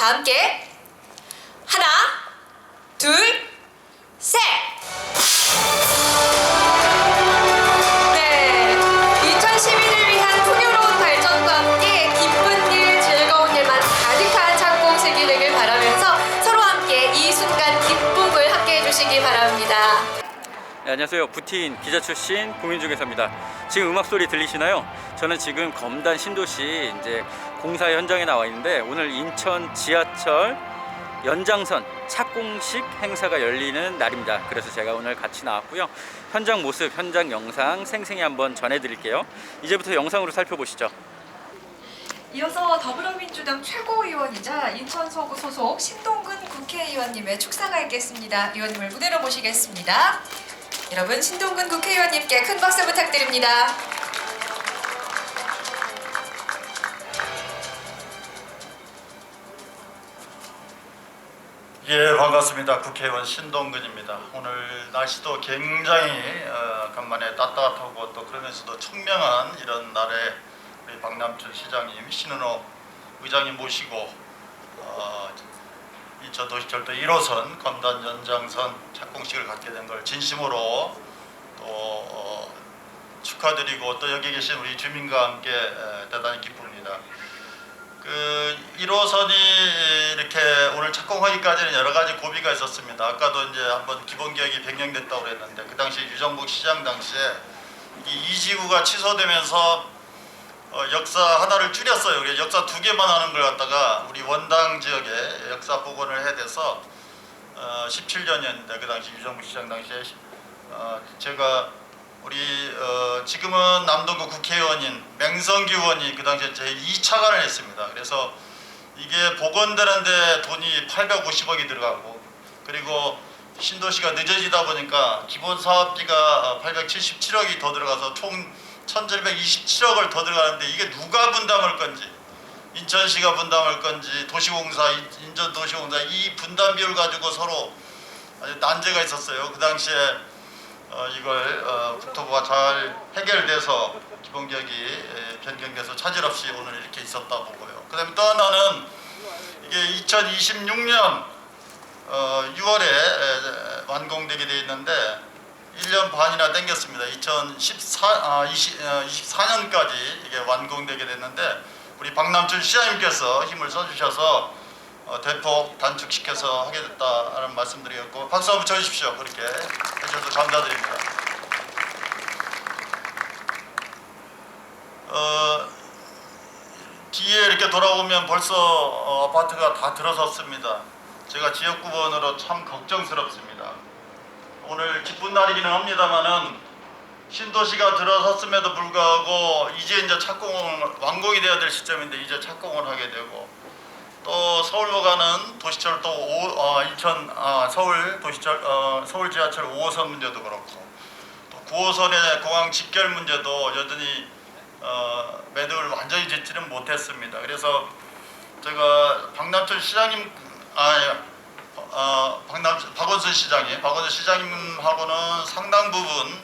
다 함께 하나, 둘, 셋. 네, 안녕하세요. 부티인 기자 출신 고민중개사입니다. 지금 음악 소리 들리시나요? 저는 지금 검단 신도시 이제 공사 현장에 나와 있는데 오늘 인천 지하철 연장선 착공식 행사가 열리는 날입니다. 그래서 제가 오늘 같이 나왔고요. 현장 모습, 현장 영상 생생히 한번 전해드릴게요. 이제부터 영상으로 살펴보시죠. 이어서 더불어민주당 최고위원이자 인천 서구 소속 신동근 국회의원님의 축사가 있겠습니다. 의원님을 무대로 모시겠습니다. 여러분 신동근 국회의원님께 큰 박수 부탁드립니다. 예 반갑습니다 국회의원 신동근입니다 오늘 날씨도 굉장히 어, 간만에 따뜻하고 또 그러면서도 청명한 이런 날에 우리 박남춘 시장님 신은호 의장님 모시고 어, 이저 도시철도 1호선 검단 연장선 착공식을 갖게 된 걸 진심으로 또 어, 축하드리고 또 여기 계신 우리 주민과 함께 에, 대단히 기쁩니다. 그 1호선이 이렇게 오늘 착공하기까지는 여러 가지 고비가 있었습니다. 아까도 이제 한번 기본 계획이 변경됐다고 그랬는데 그 당시 유정복 시장 당시에 이 이지구가 취소되면서 어, 역사 하나를 줄였어요. 그래서 역사 두 개만 하는 걸 갖다가 우리 원당 지역에 역사 복원을 해야 돼서 어, 17년이었는데 그 당시 유정복 시장 당시에 어, 제가 우리 어, 지금은 남동구 국회의원인 맹성규 의원이 그 당시에 제 2차관을 했습니다. 그래서 이게 복원되는데 돈이 850억이 들어가고 그리고 신도시가 늦어지다 보니까 기본 사업비가 877억이 더 들어가서 총 1727억을 더 들어가는데 이게 누가 분담할 건지 인천시가 분담할 건지 도시공사 인천도시공사 이 분담 비율 가지고 서로 난제가 있었어요. 그 당시에 어, 이걸 어, 국토부가 잘 해결돼서 기본계획이 에, 변경돼서 차질 없이 오늘 이렇게 있었다 보고요. 그다음에 또 하나는 이게 2026년 어, 6월에 에, 완공되게 돼 있는데 1년 반이나 땡겼습니다. 2014 아, 20, 어, 24년까지 이게 완공되게 됐는데 우리 박남춘 시장님께서 힘을 써주셔서 어, 대폭 단축시켜서 하게 됐다는 말씀드리겠고 박수 한번 쳐주십시오. 그렇게 해주셔서 감사드립니다. 어, 뒤에 이렇게 돌아보면 벌써 어, 아파트가 다 들어섰습니다. 제가 지역구번으로 참 걱정스럽습니다. 오늘 기쁜 날이기는 합니다만은 신도시가 들어섰음에도 불구하고 이제 이제 착공을 완공이 돼야 될 시점인데 이제 착공을 하게 되고 또 서울로 가는 도시철도 오, 어, 인천 아, 서울 도시철 어, 서울 지하철 5호선 문제도 그렇고 또 9호선의 공항 직결 문제도 여전히 어, 매듭을 완전히 짓지는 못했습니다. 그래서 제가 박남철 시장님 아 예, 어, 박남 박원순 시장님 박원순 시장님하고는 상당 부분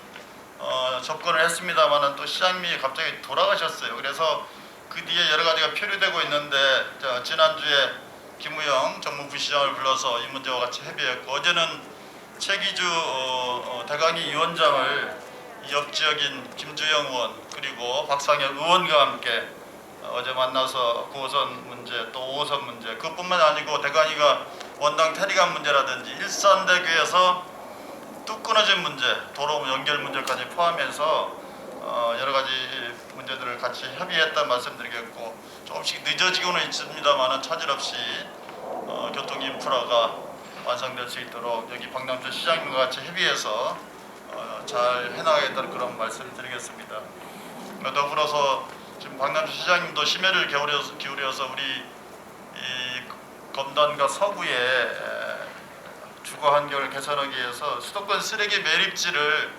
어, 접근을 했습니다만은 또 시장님이 갑자기 돌아가셨어요. 그래서 그 뒤에 여러 가지가 표류되고 있는데 저 지난주에 김우영 정무부 시장을 불러서 이 문제와 같이 협의했고 어제는 최기주 어, 어, 대강위 위원장을 이옆 지역인 김주영 의원 그리고 박상혁 의원과 함께 어, 어제 만나서 9호선 문제 또 5호선 문제 그뿐만 아니고 대강위가 원당 태리간 문제라든지 일산대교에서 뚝 끊어진 문제 도로 연결 문제까지 포함해서 어, 여러 가지 문제들을 같이 협의했다는 말씀드리겠고 조금씩 늦어지고는 있습니다만은 차질 없이 어, 교통 인프라가 완성될 수 있도록 여기 박남준 시장님과 같이 협의해서 어, 잘 해나가겠다는 그런 말씀드리겠습니다. 어, 더불어서 지금 박남준 시장님도 심혈을 기울여서 우리 이 검단과 서구의 에, 주거 환경을 개선하기 위해서 수도권 쓰레기 매립지를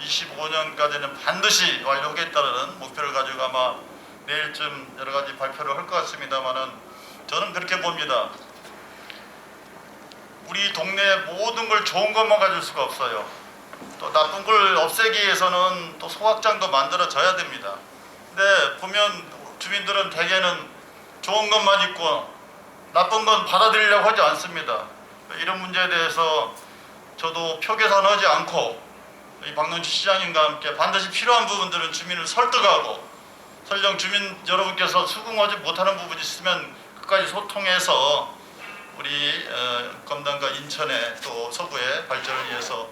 25년까지는 반드시 완료하겠다는 목표를 가지고 아마 내일쯤 여러 가지 발표를 할 것 같습니다만은 저는 그렇게 봅니다. 우리 동네 모든 걸 좋은 것만 가질 수가 없어요. 또 나쁜 걸 없애기 위해서는 또 소각장도 만들어져야 됩니다. 근데 보면 주민들은 대개는 좋은 것만 있고 나쁜 건 받아들이려고 하지 않습니다. 이런 문제에 대해서 저도 표 계산하지 않고 이 박농주 시장님과 함께 반드시 필요한 부분들은 주민을 설득하고 설령 주민 여러분께서 수긍하지 못하는 부분이 있으면 끝까지 소통해서 우리 어, 검단과 인천의 또 서구의 발전을 위해서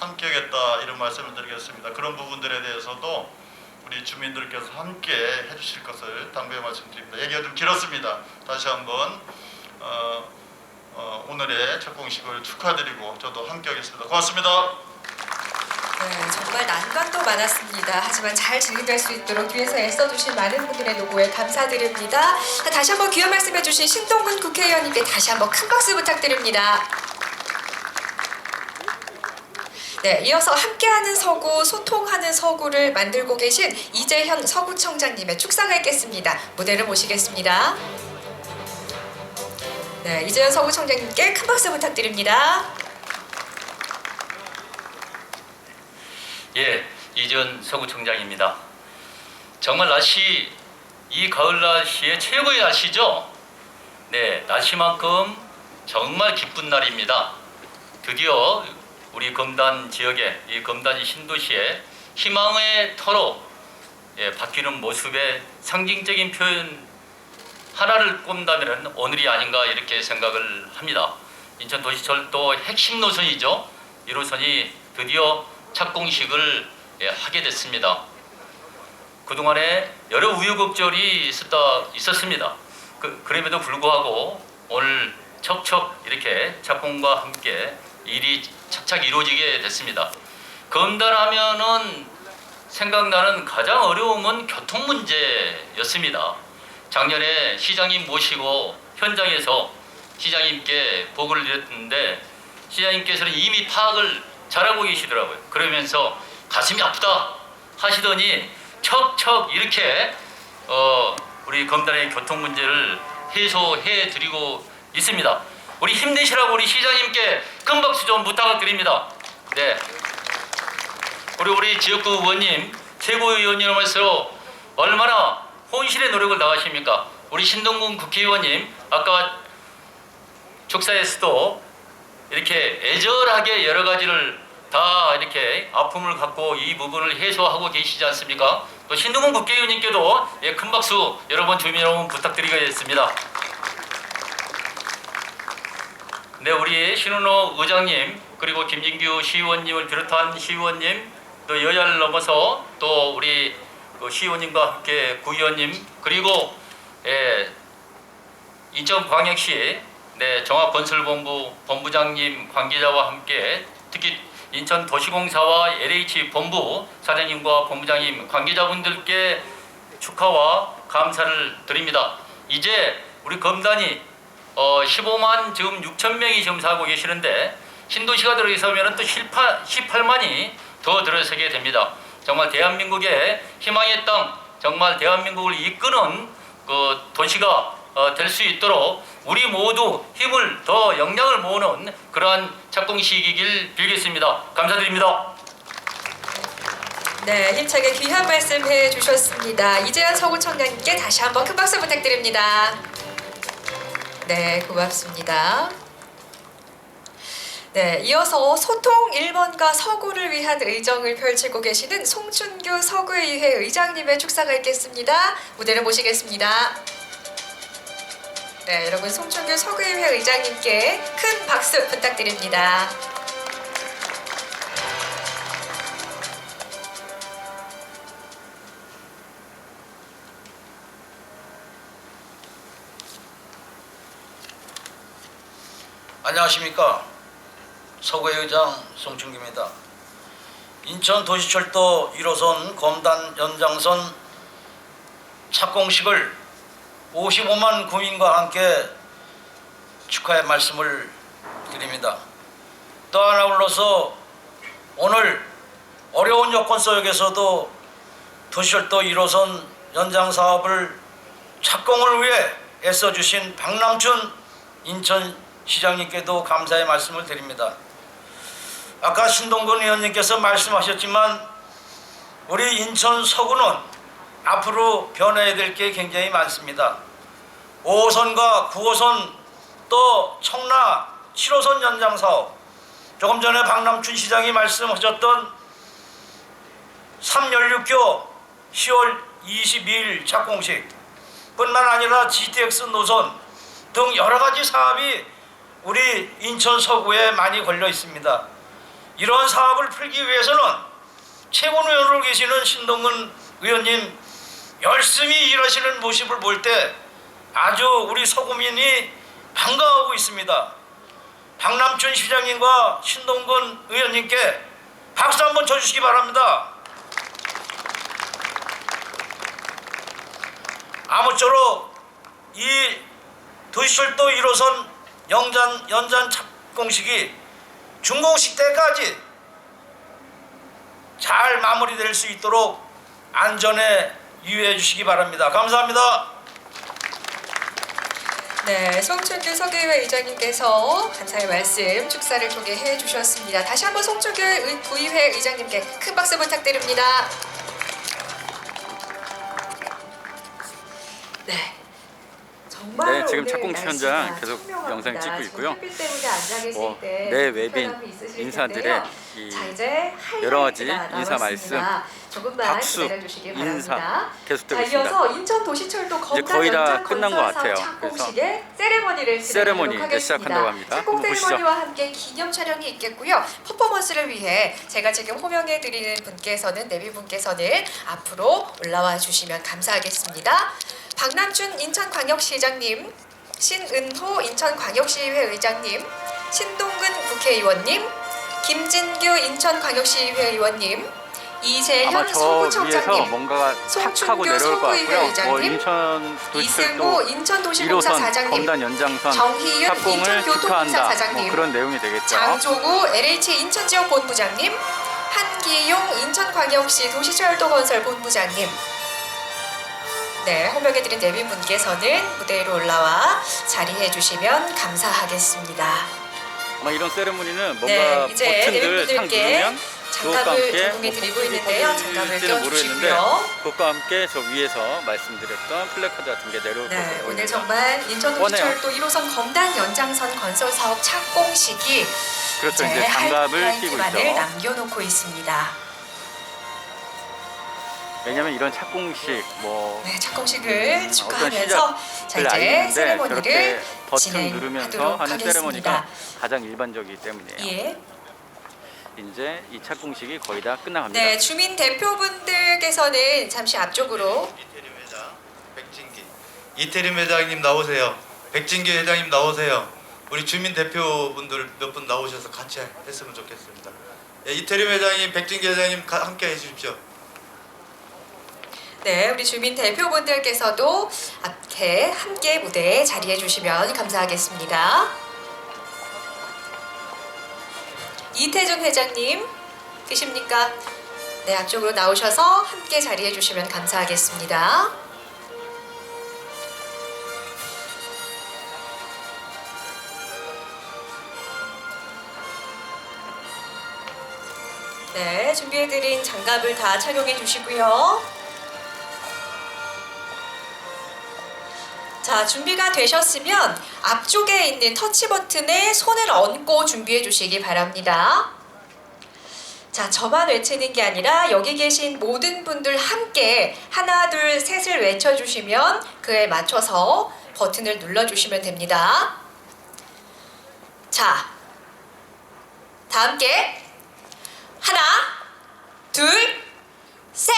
함께하겠다 이런 말씀을 드리겠습니다. 그런 부분들에 대해서도 우리 주민들께서 함께 해주실 것을 당부해 말씀드립니다. 얘기가 좀 길었습니다. 다시 한번 어, 어, 오늘의 첫 공식을 축하드리고 저도 함께 하겠습니다. 고맙습니다. 네, 정말 난관도 많았습니다. 하지만 잘 진행될 수 있도록 뒤에서 애써주신 많은 분들의 노고에 감사드립니다. 다시 한번 귀한 말씀해주신 신동근 국회의원님께 다시 한번 큰 박수 부탁드립니다. 네, 이어서 함께하는 서구, 소통하는 서구를 만들고 계신 이재현 서구청장님의 축사가 있겠습니다. 무대를 모시겠습니다. 네, 이재현 서구청장님께 큰 박수 부탁드립니다. 예, 이전 서구청장입니다. 정말 날씨 이 가을 날씨의 최고의 날씨죠. 네, 날씨만큼 정말 기쁜 날입니다. 드디어 우리 검단 지역에 이 검단이 신도시에 희망의 터로 예, 바뀌는 모습의 상징적인 표현 하나를 꼽는다면 오늘이 아닌가 이렇게 생각을 합니다. 인천 도시철도 핵심 노선이죠. 1호선이 드디어 착공식을 예, 하게 됐습니다. 그동안에 여러 우여곡절이 있었다, 있었습니다. 그, 그럼에도 불구하고 오늘 척척 이렇게 착공과 함께 일이 착착 이루어지게 됐습니다. 검단하면은 생각나는 가장 어려움은 교통 문제였습니다. 작년에 시장님 모시고 현장에서 시장님께 보고를 드렸는데 시장님께서는 이미 파악을 잘하고 계시더라고요. 그러면서 가슴이 아프다 하시더니 척척 이렇게 어, 우리 검단의 교통 문제를 해소해 드리고 있습니다. 우리 힘내시라고 우리 시장님께 큰 박수 좀 부탁드립니다. 네. 우리 우리 지역구 의원님, 최고위원님으로서 얼마나 혼실의 노력을 다하십니까? 우리 신동근 국회의원님 아까 축사에서도 이렇게 애절하게 여러 가지를 다 이렇게 아픔을 갖고 이 부분을 해소하고 계시지 않습니까? 또 신동훈 국회의원님께도 예, 큰 박수 여러분 주민 여러분 부탁드리겠습니다. 네, 우리 신은호 의장님 그리고 김진규 시의원님을 비롯한 시의원님 또 여야를 넘어서 또 우리 그 시의원님과 함께 구의원님 그리고 예, 인천광역시 네, 종합건설본부 본부장님 관계자와 함께 특히 인천 도시공사와 LH 본부 사장님과 본부장님 관계자분들께 축하와 감사를 드립니다. 이제 우리 검단이 어, 15만 지금 6천 명이 지금 살고 계시는데 신도시가 들어서면 또 18, 18만이 더 들어서게 됩니다. 정말 대한민국의 희망의 땅, 정말 대한민국을 이끄는 그 도시가 어, 될 수 있도록 우리 모두 힘을 더 역량을 모으는 그러한 착공식이길 빌겠습니다. 감사드립니다. 네, 힘차게 귀한 말씀 해주셨습니다. 이재현 서구청장님께 다시 한번 큰 박수 부탁드립니다. 네, 고맙습니다. 네, 이어서 소통 1번과 서구를 위한 의정을 펼치고 계시는 송춘규 서구의회 의장님의 축사가 있겠습니다. 무대를 모시겠습니다. 네, 여러분 송춘규 서구의회 의장님께 큰 박수 부탁드립니다. 안녕하십니까 서구의장 송충기입니다. 인천 도시철도 1호선 검단 연장선 착공식을 55만 구민과 함께 축하의 말씀을 드립니다. 또 하나 불러서 오늘 어려운 여건 속에서도 도시철도 1호선 연장 사업을 착공을 위해 애써주신 박남춘 인천 시장님께도 감사의 말씀을 드립니다. 아까 신동근 의원님께서 말씀하셨지만 우리 인천 서구는 앞으로 변해야 될 게 굉장히 많습니다. 5호선과 9호선 또 청라 7호선 연장 사업 조금 전에 박남춘 시장이 말씀하셨던 3연륙교 10월 22일 착공식 뿐만 아니라 GTX 노선 등 여러 가지 사업이 우리 인천 서구에 많이 걸려 있습니다. 이러한 사업을 풀기 위해서는 최고위원으로 계시는 신동근 의원님 열심히 일하시는 모습을 볼 때 아주 우리 서구민이 반가워하고 있습니다. 박남춘 시장님과 신동근 의원님께 박수 한번 쳐주시기 바랍니다. 아무쪼록 이 도시철도 1호선 연장, 연장 착공식이 준공식 때까지 잘 마무리될 수 있도록 안전에 유의해 주시기 바랍니다. 감사합니다. 네, 송춘규 서교회 의장님께서 감사의 말씀 축사를 통해 해 주셨습니다. 다시 한번 송춘규 의- 부의회 의장님께 큰 박수 부탁드립니다. 네, 지금 날씨가 현장 계속. 영상 찍고 있고요. 뭐, 때내 외빈 인사들의 여러 가지 인사 나왔습니다. 조금만 박수, 기다려주시기 인사 바랍니다. 계속되고 자, 있습니다. 인천 도시철도 거의 다 연장 끝난 것 같아요. 사업 착공식의 세레머니를 세레머니 진행하도록 이제 시작한다고. 합니다. 착공 한번 보시죠. 세레머니와 함께 기념 촬영이 있겠고요. 퍼포먼스를 위해 제가 지금 호명해 드리는 분께서는 내비 분께서는 앞으로 올라와 주시면 감사하겠습니다. 박남춘 인천광역시장님, 신은호 인천광역시의회 의장님, 신동근 국회의원님, 김진규 인천광역시의회 의원님, 아마 이재현 저 위에서 서구청장님, 뭔가가 탁 하고 내려올 것 서구의회 같고요. 뭐 의장님, 인천 이승호 인천도시공사 1호선 사장님, 검단 연장선 정희윤 착공을 인천교통공사 축하한다. 사장님, 뭐 그런 내용이 되겠죠. 장조구 LH 인천지역 본부장님, 한기용 인천광역시 도시철도건설 본부장님. 네, 호명해드린 내빈분께서는 무대 위로 올라와 자리해 주시면 감사하겠습니다. 아마 이런 세레모니는 뭔가 네, 이제 버튼들 탁 내빈분들께 누르면 그것과 장갑을 함께 제공해 드리고 있는데요. 장갑을 는 모르겠는데 껴주시고요. 그것과 함께 저 위에서 말씀드렸던 플래카드 같은 게 내려올 네, 것으로 오늘. 정말 인천도시철도 1호선 검단 연장선 건설 사업 착공식이 그렇죠. 이제 장갑을 끼고 있죠. 남겨놓고 있습니다. 왜냐면 이런 착공식 뭐 네, 착공식을 음, 축하하면서 어떤 자 이제 저렇게 버튼 누르면서 진행하도록 하는 하겠습니다. 가장 일반적이기 때문이에요. 예. 이제 이 착공식이 거의 다 끝나갑니다. 네, 주민 대표분들께서는 잠시 앞쪽으로 이태림 회장 백진기 이태림 회장님 나오세요. 백진기 회장님 나오세요. 우리 주민 대표분들 몇 분 나오셔서 같이 했으면 좋겠습니다. 예, 이태림 회장님, 백진기 회장님 가- 함께 해주십시오. 네, 우리 주민 대표분들께서도 앞에 함께 무대에 자리해 주시면 감사하겠습니다. 이태준 회장님 계십니까? 네, 앞쪽으로 나오셔서 함께 자리해 주시면 감사하겠습니다. 네, 준비해드린 장갑을 다 착용해 주시고요. 자, 준비가 되셨으면 앞쪽에 있는 터치 버튼에 손을 얹고 준비해 주시기 바랍니다. 자, 저만 외치는 게 아니라 여기 계신 모든 분들 함께 하나, 둘, 셋을 외쳐주시면 그에 맞춰서 버튼을 눌러주시면 됩니다. 자, 다 함께 하나, 둘, 셋!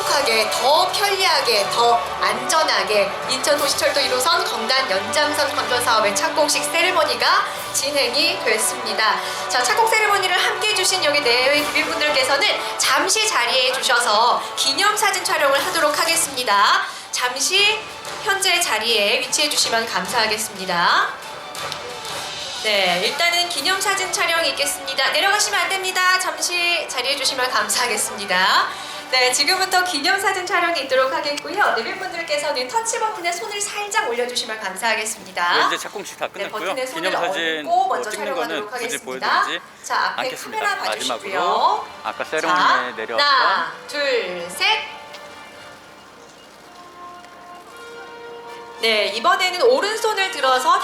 더 신속하게, 더 편리하게, 더 안전하게 인천 도시철도 1호선 검단 연장선 건설 사업의 착공식 세레머니가 진행이 됐습니다. 자, 착공 세레머니를 함께 해주신 여기 내외 기빈분들께서는 잠시 자리해 주셔서 기념사진 촬영을 하도록 하겠습니다. 잠시 현재 자리에 위치해 주시면 감사하겠습니다. 네, 일단은 기념사진 촬영 있겠습니다. 내려가시면 안 됩니다. 잠시 자리해 주시면 감사하겠습니다. 네, 지금부터 기념사진 촬영이 있도록 하겠고요. 내빈분들께서는 터치 버튼에 손을 살짝 올려주시면 감사하겠습니다. 네, 이제 착공식 다 네, 끝났고요. 버튼에 손을 기념사진 얹고 뭐 먼저 찍는 거는 촬영하도록 굳이 하겠습니다. 보여드리지 자, 앞에 않겠습니다. 카메라 마지막으로 봐주시고요. 아까 자, 세레모니에 내려왔던 하나, 둘, 셋. 네, 이번에는 오른손을 들어서